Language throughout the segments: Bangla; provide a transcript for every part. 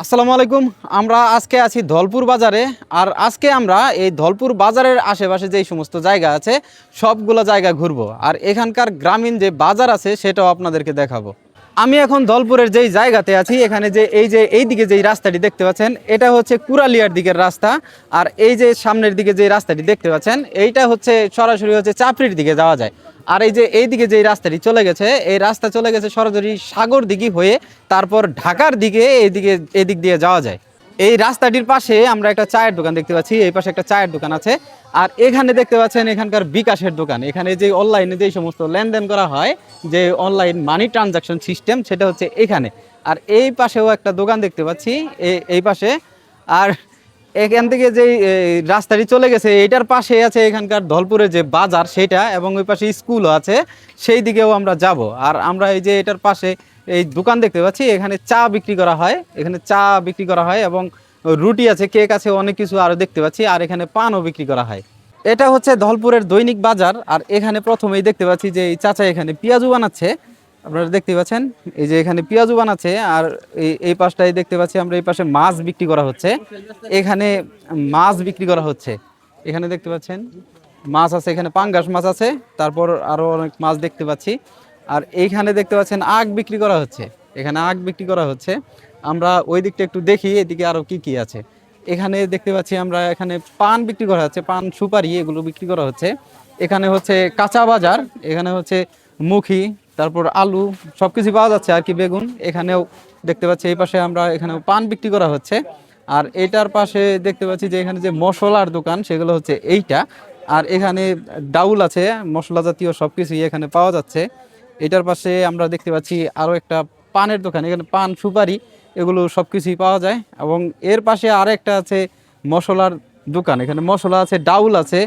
আসসালামু আলাইকুম। আমরা আজকে আছি ধলপুর বাজারে। আর আজকে আমরা এই ধলপুর বাজারের আশেপাশে যেই সমস্ত জায়গা আছে, সবগুলো জায়গা ঘুরবো। আর এখানকার গ্রামীণ যে বাজার আছে, সেটাও আপনাদেরকে দেখাবো। আমি এখন দলপুরের যেই জায়গাতে আছি, এখানে যে এই যে এই দিকে যেই রাস্তাটি দেখতে পাচ্ছেন, এটা হচ্ছে কুরালিয়ার দিকের রাস্তা। আর এই যে সামনের দিকে যে রাস্তাটি দেখতে পাচ্ছেন, এইটা হচ্ছে সরাসরি হচ্ছে চাপড়ির দিকে যাওয়া যায়। আর এই যে এই দিকে যে রাস্তাটি চলে গেছে, এই রাস্তা চলে গেছে সরাসরি সাগর দিকে হয়ে তারপর ঢাকার দিকে এইদিকে এদিক দিয়ে যাওয়া যায়। এই রাস্তাটির পাশে আমরা একটা চায়ের দোকান দেখতে পাচ্ছি, এই পাশে একটা চায়ের দোকান আছে। আর এখানে দেখতে পাচ্ছেন এখানকার বিকাশের দোকান। এখানে যে অনলাইনে যে সমস্ত লেনদেন করা হয়, যে অনলাইন মানি ট্রানজাকশন সিস্টেম সেটা হচ্ছে এখানে। আর এই পাশেও একটা দোকান দেখতে পাচ্ছি এই- পাশে। আর এখান থেকে যে রাস্তাটি চলে গেছে, এটার পাশে আছে এখানকার ধলপুরের যে বাজার, সেটা এবং ওই পাশে স্কুলও আছে, সেই দিকেও আমরা যাব। আর আমরা এই যে এটার পাশে এই দোকান দেখতে পাচ্ছি, এখানে চা বিক্রি করা হয়, এখানে চা বিক্রি করা হয় এবং রুটি আছে, কেক আছে, অনেক কিছু আরও দেখতে পাচ্ছি, আর এখানে পানও বিক্রি করা হয়। এটা হচ্ছে ধলপুরের দৈনিক বাজার, আর এখানে প্রথমেই দেখতে পাচ্ছি যে এই চাচা এখানে পেঁয়াজু বানাচ্ছে। আপনারা দেখতে পাচ্ছেন, এই যে এখানে পেঁয়াজু বানাচ্ছে, আর এই এই পাশটাই দেখতে পাচ্ছি আমরা, এই পাশে মাছ বিক্রি করা হচ্ছে। এখানে মাছ বিক্রি করা হচ্ছে। এখানে দেখতে পাচ্ছেন, মাছ আছে, এখানে পাঙ্গাস মাছ আছে, তারপর আরও অনেক মাছ দেখতে পাচ্ছি। আর এইখানে দেখতে পাচ্ছেন আখ বিক্রি করা হচ্ছে। এখানে আখ বিক্রি করা হচ্ছে। আমরা ওই দিকটা একটু দেখি, এদিকে আরও কি কি আছে। এখানে দেখতে পাচ্ছি আমরা এখানে পান বিক্রি করা হচ্ছে, পান সুপারি এগুলো বিক্রি করা হচ্ছে। এখানে হচ্ছে কাঁচা বাজার, এখানে হচ্ছে মুখি, তারপর আলু সব কিছু পাওয়া যাচ্ছে আর কি, বেগুন। এখানেও দেখতে পাচ্ছি এই পাশে আমরা এখানেও পান বিক্রি করা হচ্ছে। আর এটার পাশে দেখতে পাচ্ছি যে এখানে যে মশলার দোকান, সেগুলো হচ্ছে এইটা। আর এখানে ডাউল আছে, মশলা জাতীয় সব কিছুই এখানে পাওয়া যাচ্ছে। এটার পাশে আমরা দেখতে পাচ্ছি আরও একটা পানের দোকান। এখানে পান, সুপারি, এগুলো সব কিছুই পাওয়া যায়। এবং এর পাশে আর একটা আছে মশলার দোকান। এখানে মশলা আছে, ডাউল আছে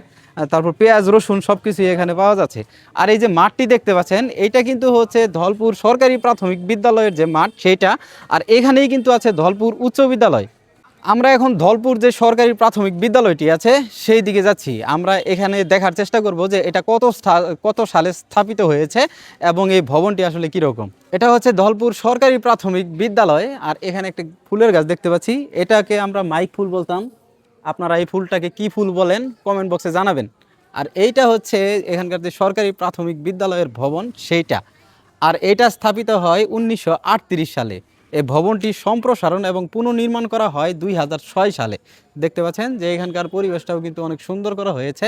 তারপর পেঁয়াজ, রসুন সব কিছুই এখানে পাওয়া যাচ্ছে। আর এই যে মাঠটি দেখতে পাচ্ছেন এইটা কিন্তু হচ্ছে ধলপুর সরকারি প্রাথমিক বিদ্যালয়ের যে মাঠ সেইটা আর এখানেই কিন্তু আছে ধলপুর উচ্চ বিদ্যালয়। আমরা এখন ধলপুর যে সরকারি প্রাথমিক বিদ্যালয়টি আছে, সেই দিকে যাচ্ছি। আমরা এখানে দেখার চেষ্টা করব যে এটা কত কত সালে স্থাপিত হয়েছে এবং এই ভবনটি আসলে কীরকম। এটা হচ্ছে ধলপুর সরকারি প্রাথমিক বিদ্যালয়, আর এখানে একটা ফুলের গাছ দেখতে পাচ্ছি। এটাকে আমরা মাইক ফুল বলতাম। আপনারা এই ফুলটাকে কি ফুল বলেন কমেন্ট বক্সে জানাবেন। আর এইটা হচ্ছে এখানকার যে সরকারি প্রাথমিক বিদ্যালয়ের ভবন, সেইটা। আর এটা স্থাপিত হয় উনিশশো আটত্রিশ সালে। এই ভবনটি সম্প্রসারণ এবং পুনর্নির্মাণ করা হয় দুই হাজার ছয় সালে। দেখতে পাচ্ছেন যে এখানকার পরিবেশটাও কিন্তু অনেক সুন্দর করা হয়েছে।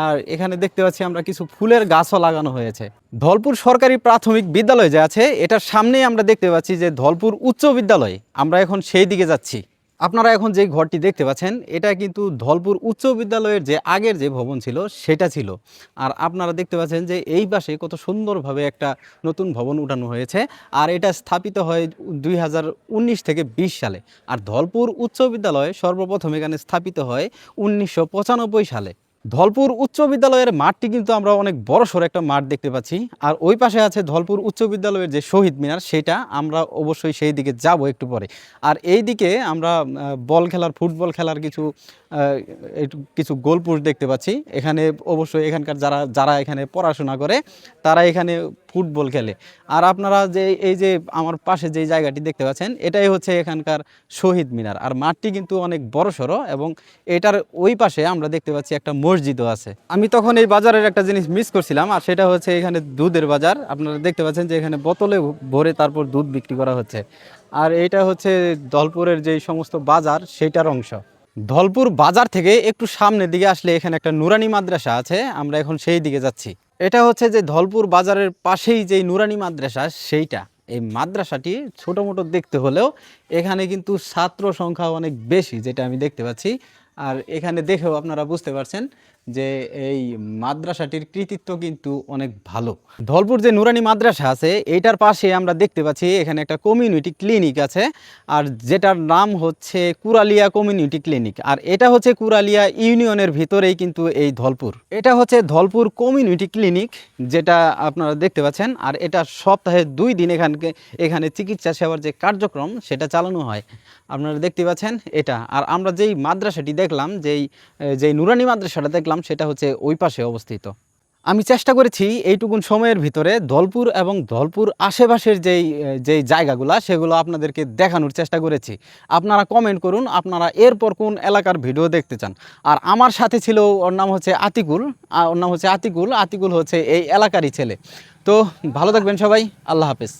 আর এখানে দেখতে পাচ্ছি আমরা কিছু ফুলের গাছও লাগানো হয়েছে। ধলপুর সরকারি প্রাথমিক বিদ্যালয় যে আছে, এটার সামনেই আমরা দেখতে পাচ্ছি যে ধলপুর উচ্চ বিদ্যালয়। আমরা এখন সেই দিকে যাচ্ছি। আপনারা এখন যে ঘরটি দেখতে পাচ্ছেন, এটা কিন্তু ধলপুর উচ্চ বিদ্যালয়ের যে আগের যে ভবন ছিল, সেটা ছিল। আর আপনারা দেখতে পাচ্ছেন যে এই পাশে কত সুন্দরভাবে একটা নতুন ভবন উঠানো হয়েছে। আর এটা স্থাপিত হয় দুই হাজার উনিশ থেকে বিশ সালে। আর ধলপুর উচ্চ বিদ্যালয় সর্বপ্রথম এখানে স্থাপিত হয় উনিশশো পঁচানব্বই সালে। ধলপুর উচ্চ বিদ্যালয়ের মাঠটি কিন্তু আমরা অনেক বড় সড়ো একটা মাঠ দেখতে পাচ্ছি। আর ওই পাশে আছে ধলপুর উচ্চ বিদ্যালয়ের যে শহীদ মিনার, সেটা আমরা অবশ্যই সেই দিকে যাব একটু পরে। আর এই দিকে আমরা বল খেলার, ফুটবল খেলার কিছু কিছু গোলপুষ দেখতে পাচ্ছি। এখানে অবশ্যই এখানকার যারা যারা এখানে পড়াশোনা করে, তারা এখানে ফুটবল খেলে। আর আপনারা যে, এই যে আমার পাশে যে জায়গাটি দেখতে পাচ্ছেন, এটাই হচ্ছে এখানকার শহীদ মিনার। আর মাঠটি কিন্তু অনেক বড় সড়ো এবং এটার ওই পাশে আমরা দেখতে পাচ্ছি একটা মসজিদও আছে। আমি তখন এই বাজারের একটা জিনিস মিস করছিলাম, আর সেটা হচ্ছে এখানে দুধের বাজার। আপনারা দেখতে পাচ্ছেন যে এখানে বোতলে ভরে তারপর দুধ বিক্রি করা হচ্ছে। আর এটা হচ্ছে ধলপুরের যে সমস্ত বাজার সেইটার অংশ। ধলপুর বাজার থেকে একটু সামনের দিকে আসলে এখানে একটা নুরানি মাদ্রাসা আছে, আমরা এখন সেই দিকে যাচ্ছি। এটা হচ্ছে যে ধলপুর বাজারের পাশেই যে নুরানি মাদ্রাসা, সেইটা। এই মাদ্রাসাটি ছোটো মোটো দেখতে হলেও এখানে কিন্তু ছাত্র সংখ্যা অনেক বেশি, যেটা আমি দেখতে পাচ্ছি। আর এখানে দেখেও আপনারা বুঝতে পারছেন যে এই মাদ্রাসাটির কৃতিত্ব কিন্তু অনেক ভালো। ধলপুর যে নুরানি মাদ্রাসা আছে এইটার পাশে আমরা দেখতে পাচ্ছি এখানে একটা কমিউনিটি ক্লিনিক আছে, আর যেটার নাম হচ্ছে কুরালিয়া কমিউনিটি ক্লিনিক আর এটা হচ্ছে কুরালিয়া ইউনিয়নের ভিতরেই কিন্তু এই ধলপুর। এটা হচ্ছে ধলপুর কমিউনিটি ক্লিনিক যেটা আপনারা দেখতে পাচ্ছেন, আর এটা সপ্তাহে দুই দিন এখানকে, এখানে চিকিৎসা সেবার যে কার্যক্রম, সেটা চালানো হয়। আপনারা দেখতে পাচ্ছেন এটা। আর আমরা যেই মাদ্রাসাটি দেখলাম, যেই যেই নুরানি মাদ্রাসাটা দেখলাম সেটা হচ্ছে ওই পাশে অবস্থিত। আমি চেষ্টা করেছি এইটুকুন সময়ের ভিতরে ধলপুর এবং ধলপুর আশেপাশের যেই যেই জায়গাগুলো, সেগুলো আপনাদেরকে দেখানোর চেষ্টা করেছি। আপনারা কমেন্ট করুন, আপনারা এরপর কোন এলাকার ভিডিও দেখতে চান। আর আমার সাথে ছিল ওর নাম হচ্ছে আতিকুল ওর নাম হচ্ছে আতিকুল আতিকুল হচ্ছে এই এলাকারই ছেলে। তো ভালো থাকবেন সবাই, আল্লাহ হাফেজ।